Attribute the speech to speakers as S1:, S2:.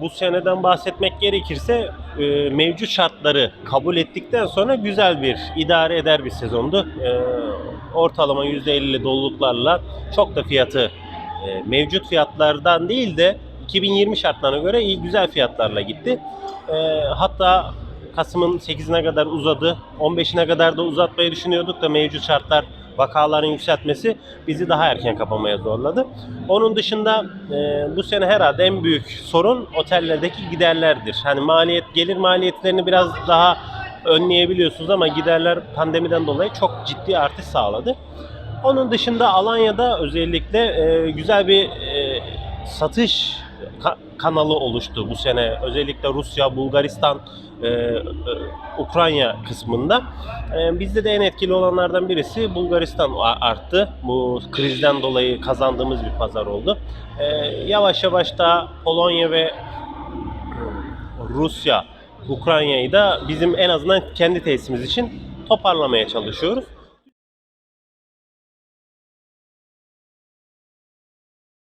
S1: bu seneden bahsetmek gerekirse e, mevcut şartları kabul ettikten sonra güzel bir idare eder bir sezondu. E, ortalama %50'li doluluklarla çok da fiyatı e, mevcut fiyatlardan değil de 2020 şartlarına göre iyi güzel fiyatlarla gitti. E, hatta Kasım'ın 8'ine kadar uzadı. 15'ine kadar da uzatmayı düşünüyorduk da mevcut şartlar vakaların yükseltmesi bizi daha erken kapamaya zorladı. Onun dışında e, bu sene herhalde en büyük sorun otellerdeki giderlerdir. Hani maliyet gelir maliyetlerini biraz daha önleyebiliyorsunuz ama giderler pandemiden dolayı çok ciddi artış sağladı. Onun dışında Alanya'da özellikle e, güzel bir e, satış ka- kanalı oluştu bu sene. Özellikle Rusya, Bulgaristan, e, e, Ukrayna kısmında. E, bizde de en etkili olanlardan birisi Bulgaristan arttı. Bu krizden dolayı kazandığımız bir pazar oldu. Yavaş yavaş da Polonya ve Rusya, Ukrayna'yı da bizim en azından kendi tesisimiz için toparlamaya çalışıyoruz.